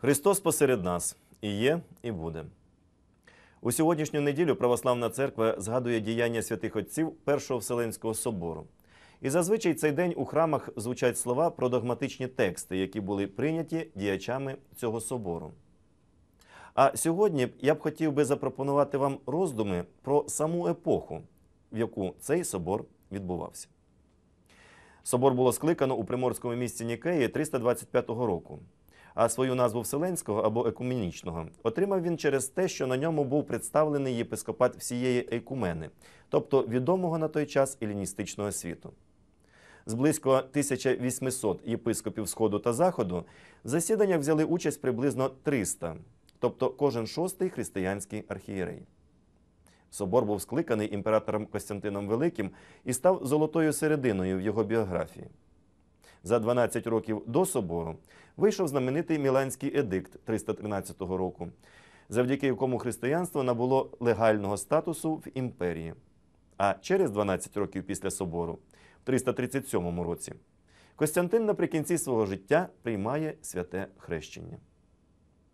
Христос посеред нас і є, і буде. У сьогоднішню неділю Православна церква згадує діяння святих отців Першого Вселенського собору. І зазвичай цей день у храмах звучать слова про догматичні тексти, які були прийняті діячами цього собору. А сьогодні я б хотів би запропонувати вам роздуми про саму епоху, в яку цей собор відбувався. Собор було скликано у приморському місті Нікеї 325 року. А свою назву Вселенського або екуменічного отримав він через те, що на ньому був представлений єпископат всієї ейкумени, тобто відомого на той час еліністичного світу. З близько 1800 єпископів Сходу та Заходу в засіданнях взяли участь приблизно 300, тобто кожен шостий християнський архієрей. Собор був скликаний імператором Костянтином Великим і став золотою серединою в його біографії. За 12 років до собору вийшов знаменитий Міланський едикт 313 року, завдяки якому християнство набуло легального статусу в імперії. А через 12 років після собору, в 337 році, Костянтин наприкінці свого життя приймає святе хрещення.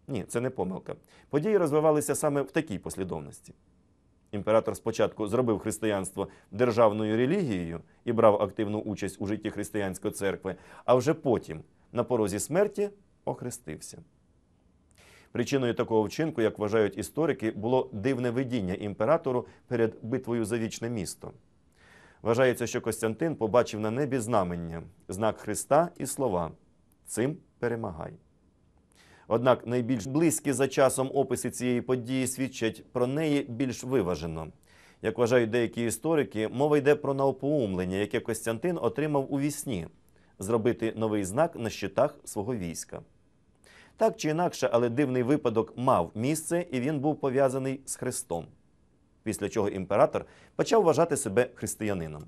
Ні, це не помилка. Події розвивалися саме в такій послідовності. Імператор спочатку зробив християнство державною релігією і брав активну участь у житті християнської церкви, а вже потім, на порозі смерті, охрестився. Причиною такого вчинку, як вважають історики, було дивне видіння імператору перед битвою за вічне місто. Вважається, що Костянтин побачив на небі знамення, знак Христа і слова Цим перемагай. Однак найбільш близькі за часом описи цієї події свідчать про неї більш виважено. Як вважають деякі історики, мова йде про наопоумлення, яке Костянтин отримав у вісні зробити новий знак на щитах свого війська. Так чи інакше, але дивний випадок мав місце, і він був пов'язаний з Христом. Після чого імператор почав вважати себе християнином.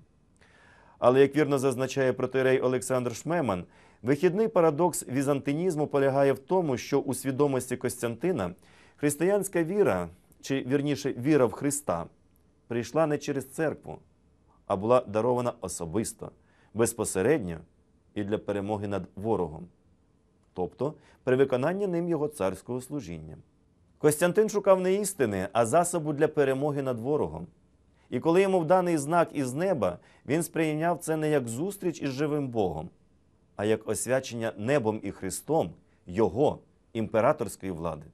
Але, як вірно зазначає протирей Олександр Шмеман, вихідний парадокс візантинізму полягає в тому, що у свідомості Костянтина християнська віра, чи вірніше віра в Христа, прийшла не через церкву, а була дарована особисто, безпосередньо і для перемоги над ворогом, тобто при виконанні ним його царського служіння. Костянтин шукав не істини, а засобу для перемоги над ворогом. І коли йому вданий знак із неба, він сприйняв це не як зустріч із живим Богом, а як освячення небом і Христом Його імператорської влади.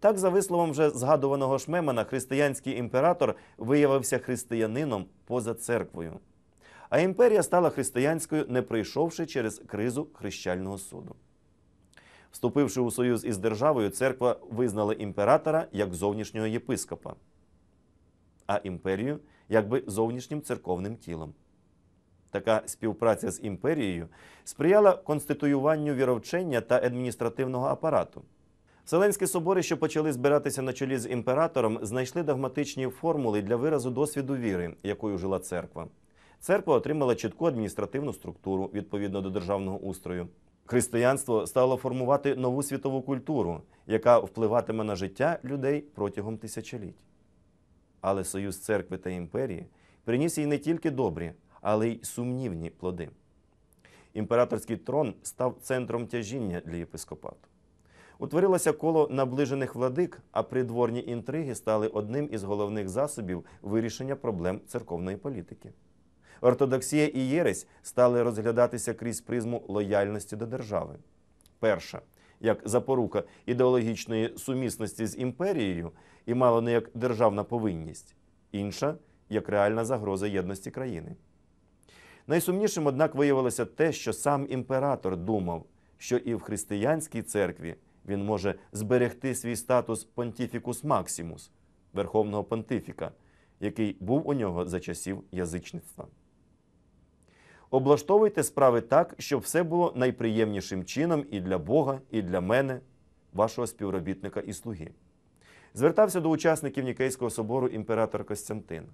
Так, за висловом вже згадуваного Шмемана, християнський імператор виявився християнином поза церквою. А імперія стала християнською, не пройшовши через кризу хрещального суду. Вступивши у союз із державою, церква визнала імператора як зовнішнього єпископа, а імперію якби зовнішнім церковним тілом. Така співпраця з імперією сприяла конституюванню віровчення та адміністративного апарату. Вселенські собори, що почали збиратися на чолі з імператором, знайшли догматичні формули для виразу досвіду віри, якою жила церква. Церква отримала чітку адміністративну структуру відповідно до державного устрою. Християнство стало формувати нову світову культуру, яка впливатиме на життя людей протягом тисячоліть. Але союз церкви та імперії приніс їй не тільки добрі, але й сумнівні плоди. Імператорський трон став центром тяжіння для єпископату. Утворилося коло наближених владик, а придворні інтриги стали одним із головних засобів вирішення проблем церковної політики. Ортодоксія і єресь стали розглядатися крізь призму лояльності до держави. Перша як запорука ідеологічної сумісності з імперією і мало не як державна повинність, інша як реальна загроза єдності країни. Найсумнішим, однак, виявилося те, що сам імператор думав, що і в християнській церкві він може зберегти свій статус понтіфікус максимус, верховного понтифіка, який був у нього за часів язичництва. Облаштовуйте справи так, щоб все було найприємнішим чином і для Бога, і для мене, вашого співробітника і слуги. Звертався до учасників Нікейського собору імператор Костянтин.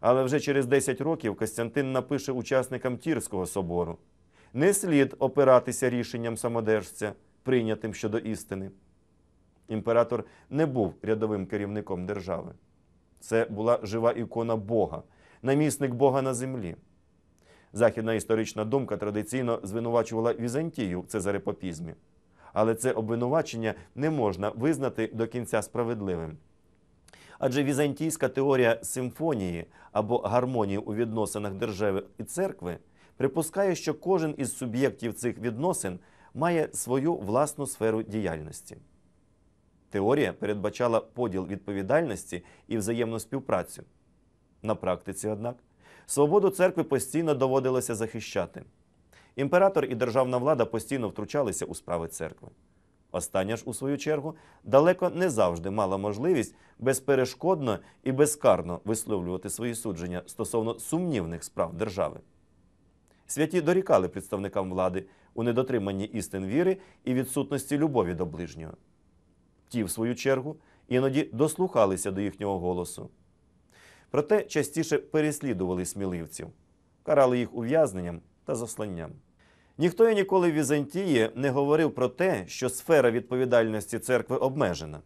Але вже через 10 років Костянтин напише учасникам Тірського собору: не слід опиратися рішенням самодержця, прийнятим щодо істини. Імператор не був рядовим керівником держави. Це була жива ікона Бога, намісник Бога на землі. Західна історична думка традиційно звинувачувала Візантію в цезарепопізмі. Але це обвинувачення не можна визнати до кінця справедливим. Адже візантійська теорія симфонії або гармонії у відносинах держави і церкви припускає, що кожен із суб'єктів цих відносин має свою власну сферу діяльності. Теорія передбачала поділ відповідальності і взаємну співпрацю. На практиці, однак, свободу церкви постійно доводилося захищати. Імператор і державна влада постійно втручалися у справи церкви. Остання ж, у свою чергу, далеко не завжди мала можливість безперешкодно і безкарно висловлювати свої судження стосовно сумнівних справ держави. Святі дорікали представникам влади у недотриманні істин віри і відсутності любові до ближнього. Ті, в свою чергу, іноді дослухалися до їхнього голосу. Проте частіше переслідували сміливців, карали їх ув'язненням та засланням. Ніхто і ніколи в Візантії не говорив про те, що сфера відповідальності церкви обмежена,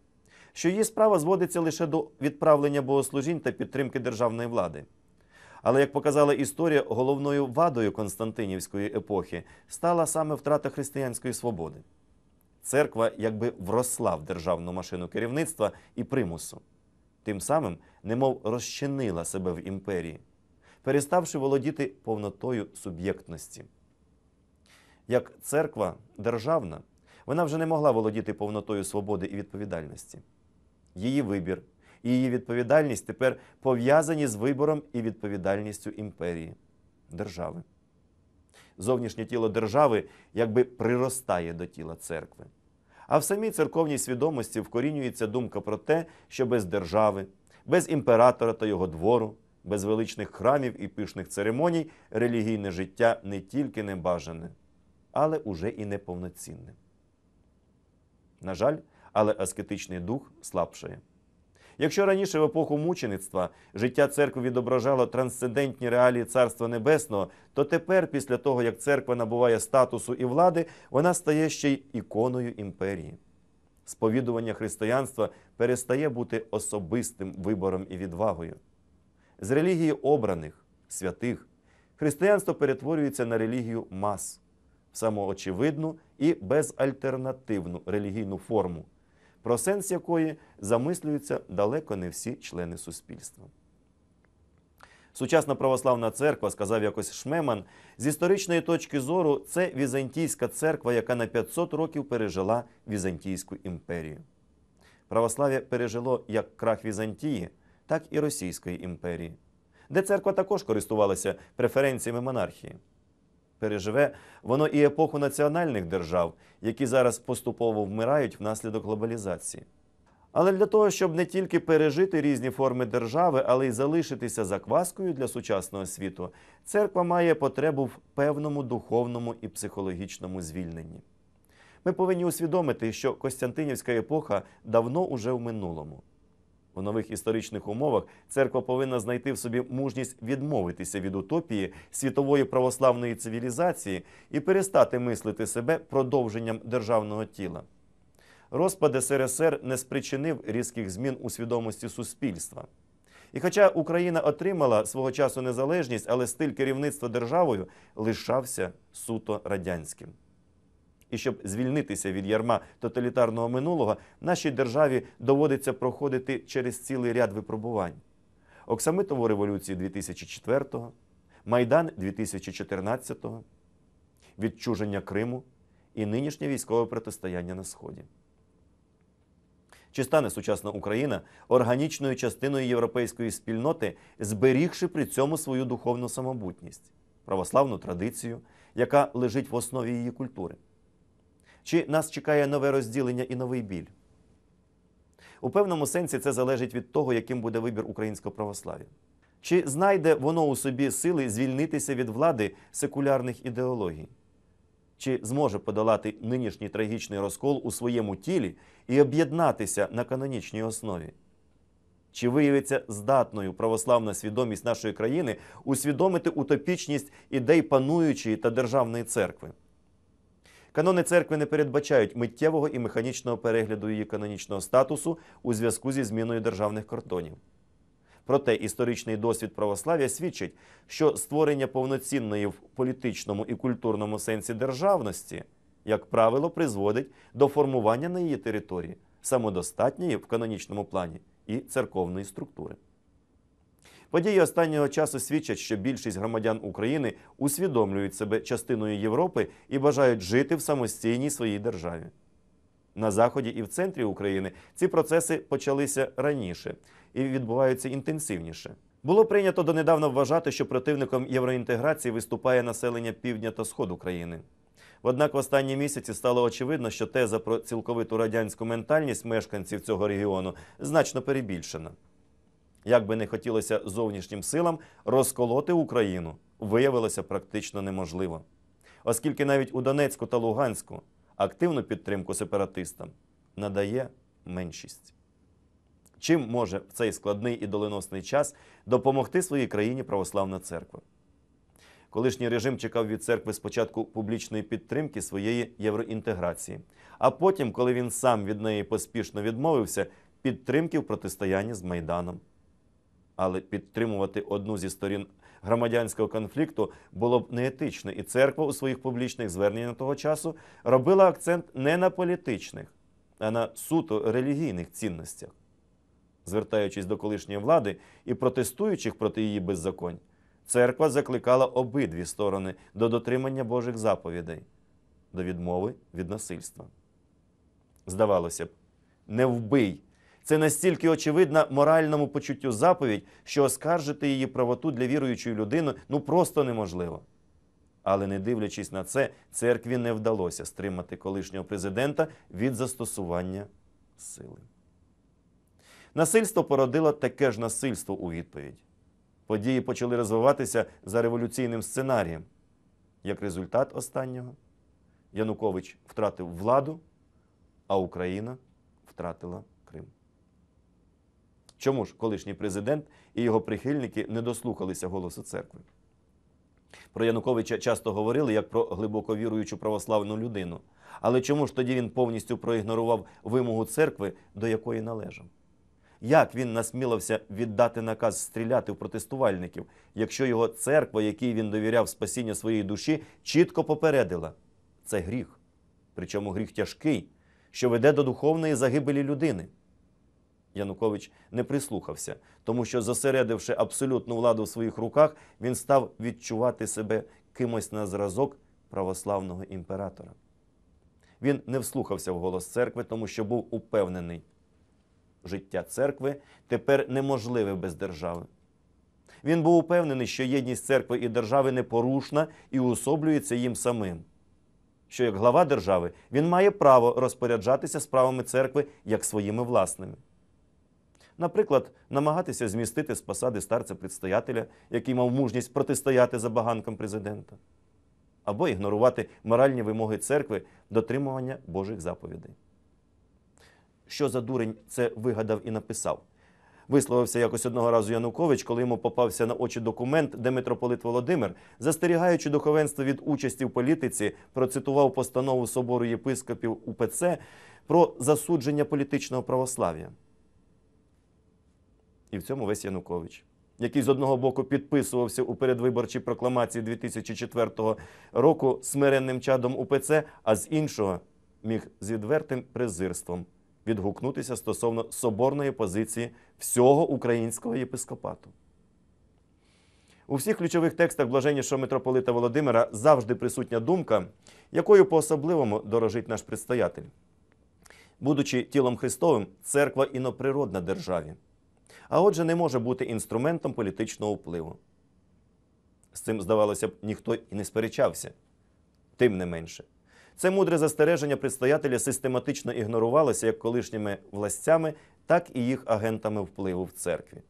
що її справа зводиться лише до відправлення богослужінь та підтримки державної влади. Але як показала історія, головною вадою Константинівської епохи стала саме втрата християнської свободи. Церква якби вросла в державну машину керівництва і примусу, тим самим немов розчинила себе в імперії, переставши володіти повнотою суб'єктності. Як церква державна, вона вже не могла володіти повнотою свободи і відповідальності. Її вибір і її відповідальність тепер пов'язані з вибором і відповідальністю імперії, держави. Зовнішнє тіло держави якби приростає до тіла церкви. А в самій церковній свідомості вкорінюється думка про те, що без держави, без імператора та його двору, без величних храмів і пишних церемоній релігійне життя не тільки не бажане, але уже і неповноцінне. На жаль, але аскетичний дух слабшає. Якщо раніше в епоху мучеництва життя церкви відображало трансцендентні реалії Царства Небесного, то тепер, після того, як церква набуває статусу і влади, вона стає ще й іконою імперії. Сповідування християнства перестає бути особистим вибором і відвагою. З релігії обраних, святих, християнство перетворюється на релігію мас, самоочевидну і безальтернативну релігійну форму про сенс якої замислюються далеко не всі члени суспільства. Сучасна православна церква, сказав якось Шмеман, з історичної точки зору це Візантійська церква, яка на 500 років пережила Візантійську імперію. Православ'я пережило як крах Візантії, так і Російської імперії, де церква також користувалася преференціями монархії переживе воно і епоху національних держав, які зараз поступово вмирають внаслідок глобалізації. Але для того, щоб не тільки пережити різні форми держави, але й залишитися закваскою для сучасного світу, церква має потребу в певному духовному і психологічному звільненні. Ми повинні усвідомити, що Костянтинівська епоха давно уже в минулому. У нових історичних умовах церква повинна знайти в собі мужність відмовитися від утопії світової православної цивілізації і перестати мислити себе продовженням державного тіла. Розпад СРСР не спричинив різких змін у свідомості суспільства. І хоча Україна отримала свого часу незалежність, але стиль керівництва державою лишався суто радянським. І щоб звільнитися від ярма тоталітарного минулого, нашій державі доводиться проходити через цілий ряд випробувань: Оксамитову революцію 2004-го, Майдан 2014-го, відчуження Криму і нинішнє військове протистояння на Сході. Чи стане сучасна Україна органічною частиною європейської спільноти, зберігши при цьому свою духовну самобутність, православну традицію, яка лежить в основі її культури? Чи нас чекає нове розділення і новий біль? У певному сенсі це залежить від того, яким буде вибір українського православ'я. Чи знайде воно у собі сили звільнитися від влади секулярних ідеологій? Чи зможе подолати нинішній трагічний розкол у своєму тілі і об'єднатися на канонічній основі? Чи виявиться здатною православна свідомість нашої країни усвідомити утопічність ідей пануючої та державної церкви? Канони церкви не передбачають миттєвого і механічного перегляду її канонічного статусу у зв'язку зі зміною державних кордонів. Проте історичний досвід православ'я свідчить, що створення повноцінної в політичному і культурному сенсі державності як правило, призводить до формування на її території самодостатньої в канонічному плані і церковної структури. Події останнього часу свідчать, що більшість громадян України усвідомлюють себе частиною Європи і бажають жити в самостійній своїй державі. На заході і в центрі України ці процеси почалися раніше і відбуваються інтенсивніше. Було прийнято донедавна вважати, що противником євроінтеграції виступає населення півдня та сходу країни. Однак в останні місяці стало очевидно, що теза про цілковиту радянську ментальність мешканців цього регіону значно перебільшена. Як би не хотілося зовнішнім силам розколоти Україну, виявилося практично неможливо, оскільки навіть у Донецьку та Луганську активну підтримку сепаратистам надає меншість. Чим може в цей складний і доленосний час допомогти своїй країні православна церква? Колишній режим чекав від церкви спочатку публічної підтримки своєї євроінтеграції, а потім, коли він сам від неї поспішно відмовився, підтримки в протистоянні з Майданом. Але підтримувати одну зі сторін громадянського конфлікту було б неетично, і церква у своїх публічних зверненнях того часу робила акцент не на політичних, а на суто релігійних цінностях. Звертаючись до колишньої влади і протестуючих проти її беззаконь, церква закликала обидві сторони до дотримання Божих заповідей, до відмови від насильства. Здавалося б, не вбий. Це настільки очевидна моральному почуттю заповідь, що оскаржити її правоту для віруючої людини ну просто неможливо. Але не дивлячись на це, церкві не вдалося стримати колишнього президента від застосування сили. Насильство породило таке ж насильство у відповідь. Події почали розвиватися за революційним сценарієм. Як результат останнього, Янукович втратив владу, а Україна втратила. Чому ж колишній президент і його прихильники не дослухалися голосу церкви? Про Януковича часто говорили як про глибоко віруючу православну людину. Але чому ж тоді він повністю проігнорував вимогу церкви, до якої належав? Як він насмілився віддати наказ стріляти в протестувальників, якщо його церква, якій він довіряв спасіння своєї душі, чітко попередила це гріх, причому гріх тяжкий, що веде до духовної загибелі людини. Янукович не прислухався, тому що, зосередивши абсолютну владу в своїх руках, він став відчувати себе кимось на зразок православного імператора. Він не вслухався в голос церкви, тому що був упевнений, життя церкви тепер неможливе без держави. Він був упевнений, що єдність церкви і держави непорушна і уособлюється їм самим. Що як глава держави він має право розпоряджатися справами церкви як своїми власними. Наприклад, намагатися змістити з посади старця предстоятеля, який мав мужність протистояти забаганкам президента, або ігнорувати моральні вимоги церкви дотримування Божих заповідей. Що за дурень це вигадав і написав? Висловився якось одного разу Янукович, коли йому попався на очі документ, де митрополит Володимир, застерігаючи духовенство від участі в політиці, процитував постанову собору єпископів УПЦ про засудження політичного православ'я. І в цьому весь Янукович, який з одного боку підписувався у передвиборчій прокламації 2004 року смиренним чадом УПЦ, а з іншого міг з відвертим презирством відгукнутися стосовно соборної позиції всього українського єпископату. У всіх ключових текстах блаженнішого митрополита Володимира завжди присутня думка, якою по-особливому дорожить наш предстоятель. Будучи тілом Христовим, церква іноприродна державі, а отже, не може бути інструментом політичного впливу. З цим, здавалося б, ніхто і не сперечався. Тим не менше. Це мудре застереження предстоятеля систематично ігнорувалося як колишніми властями, так і їх агентами впливу в церкві,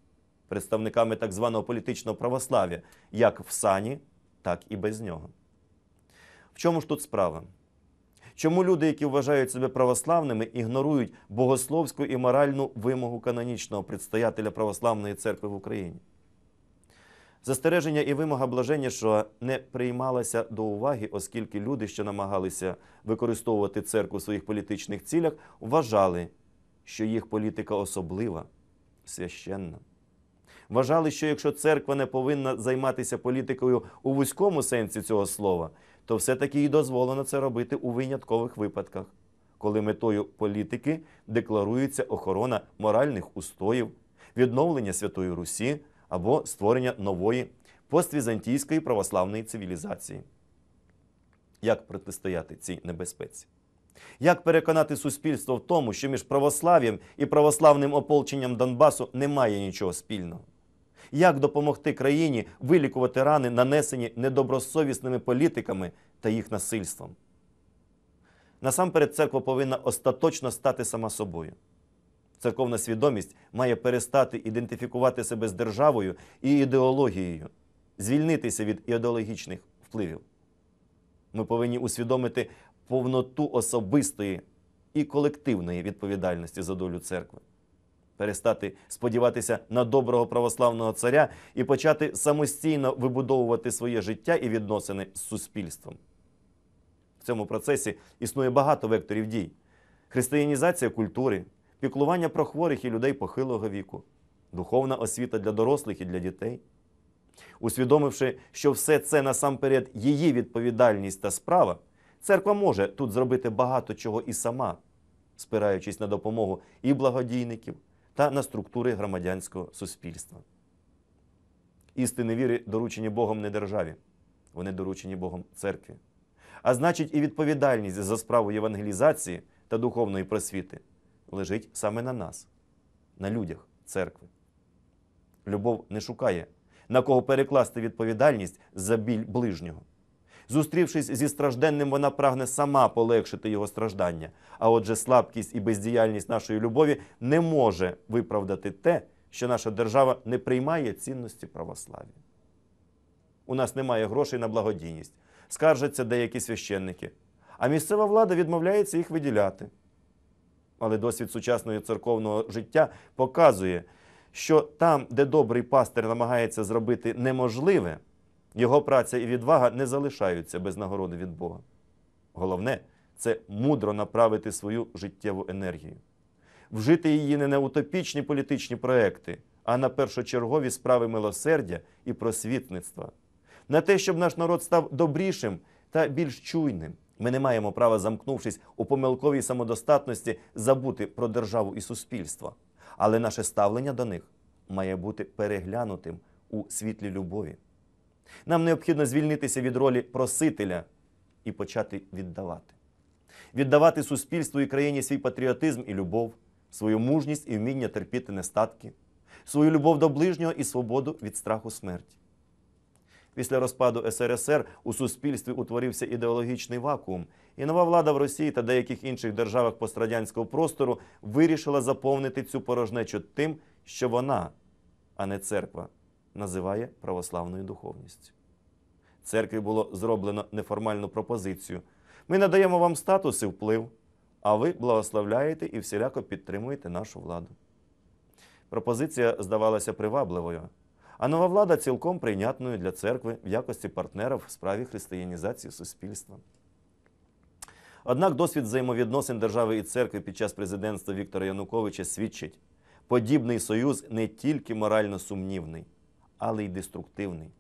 представниками так званого політичного православ'я, як в сані, так і без нього. В чому ж тут справа? Чому люди, які вважають себе православними, ігнорують богословську і моральну вимогу канонічного предстоятеля православної церкви в Україні? Застереження і вимога блаженнішого не приймалася до уваги, оскільки люди, що намагалися використовувати церкву в своїх політичних цілях, вважали, що їх політика особлива, священна. вважали, що якщо церква не повинна займатися політикою у вузькому сенсі цього слова, то все-таки і дозволено це робити у виняткових випадках, коли метою політики декларується охорона моральних устоїв, відновлення Святої Русі або створення нової поствізантійської православної цивілізації. Як протистояти цій небезпеці? Як переконати суспільство в тому, що між православ'ям і православним ополченням Донбасу немає нічого спільного? Як допомогти країні вилікувати рани, нанесені недобросовісними політиками та їх насильством? Насамперед, церква повинна остаточно стати сама собою. Церковна свідомість має перестати ідентифікувати себе з державою і ідеологією, звільнитися від ідеологічних впливів. Ми повинні усвідомити повноту особистої і колективної відповідальності за долю церкви, перестати сподіватися на доброго православного царя і почати самостійно вибудовувати своє життя і відносини з суспільством. В цьому процесі існує багато векторів дій: християнізація культури, піклування про хворих і людей похилого віку, духовна освіта для дорослих і для дітей. Усвідомивши, що все це насамперед її відповідальність та справа, церква може тут зробити багато чого і сама, спираючись на допомогу і благодійників та на структури громадянського суспільства. Істини віри доручені Богом не державі, вони доручені Богом церкві. А значить, і відповідальність за справу євангелізації та духовної просвіти лежить саме на нас, на людях церкви. Любов не шукає, на кого перекласти відповідальність за біль ближнього. Зустрівшись зі стражденним, вона прагне сама полегшити його страждання. А отже, слабкість і бездіяльність нашої любові не може виправдати те, що наша держава не приймає цінності православ'я. У нас немає грошей на благодійність, скаржаться деякі священники, а місцева влада відмовляється їх виділяти. Але досвід сучасного церковного життя показує, що там, де добрий пастир намагається зробити неможливе, його праця і відвага не залишаються без нагороди від Бога. Головне це мудро направити свою життєву енергію, вжити її не на утопічні політичні проекти, а на першочергові справи милосердя і просвітництва, на те, щоб наш народ став добрішим та більш чуйним. Ми не маємо права, замкнувшись у помилковій самодостатності, забути про державу і суспільство. Але наше ставлення до них має бути переглянутим у світлі любові. Нам необхідно звільнитися від ролі просителя і почати віддавати. Віддавати суспільству і країні свій патріотизм і любов, свою мужність і вміння терпіти нестатки, свою любов до ближнього і свободу від страху смерті. Після розпаду СРСР у суспільстві утворився ідеологічний вакуум, і нова влада в Росії та деяких інших державах пострадянського простору вирішила заповнити цю порожнечу тим, що вона, а не церква, називає православною духовністю. Церкві було зроблено неформальну пропозицію. Ми надаємо вам статус і вплив, а ви благословляєте і всіляко підтримуєте нашу владу. Пропозиція здавалася привабливою, а нова влада цілком прийнятною для церкви в якості партнера в справі християнізації суспільства. Однак досвід взаємовідносин держави і церкви під час президентства Віктора Януковича свідчить, подібний союз не тільки морально сумнівний, але й деструктивний,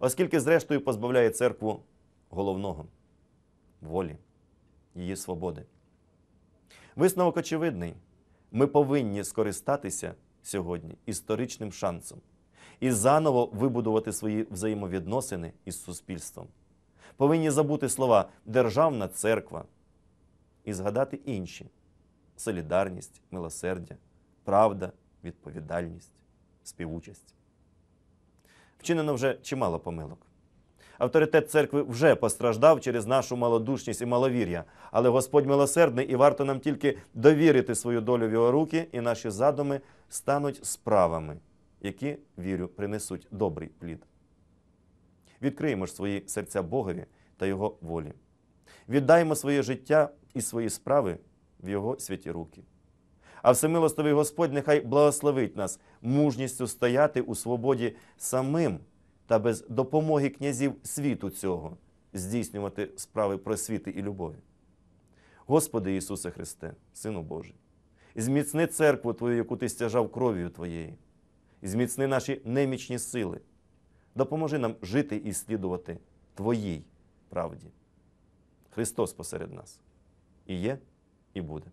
оскільки, зрештою, позбавляє церкву головного волі, її свободи. Висновок очевидний: ми повинні скористатися сьогодні історичним шансом і заново вибудувати свої взаємовідносини із суспільством. Повинні забути слова державна церква і згадати інші солідарність, милосердя, правда, відповідальність, співучасть. Вчинено вже чимало помилок. Авторитет церкви вже постраждав через нашу малодушність і маловір'я, але Господь милосердний і варто нам тільки довірити свою долю в його руки, і наші задуми стануть справами, які, вірю, принесуть добрий плід. Відкриємо ж свої серця Богові та Його волі. Віддаємо своє життя і свої справи в Його святі руки. А всемилостивий Господь нехай благословить нас мужністю стояти у свободі самим та без допомоги князів світу цього здійснювати справи просвіти і любові. Господи Ісусе Христе, Сину Божий, зміцни церкву Твою, яку Ти стяжав кров'ю Твоєю, зміцни наші немічні сили. Допоможи нам жити і слідувати Твоїй правді. Христос посеред нас і є, і буде.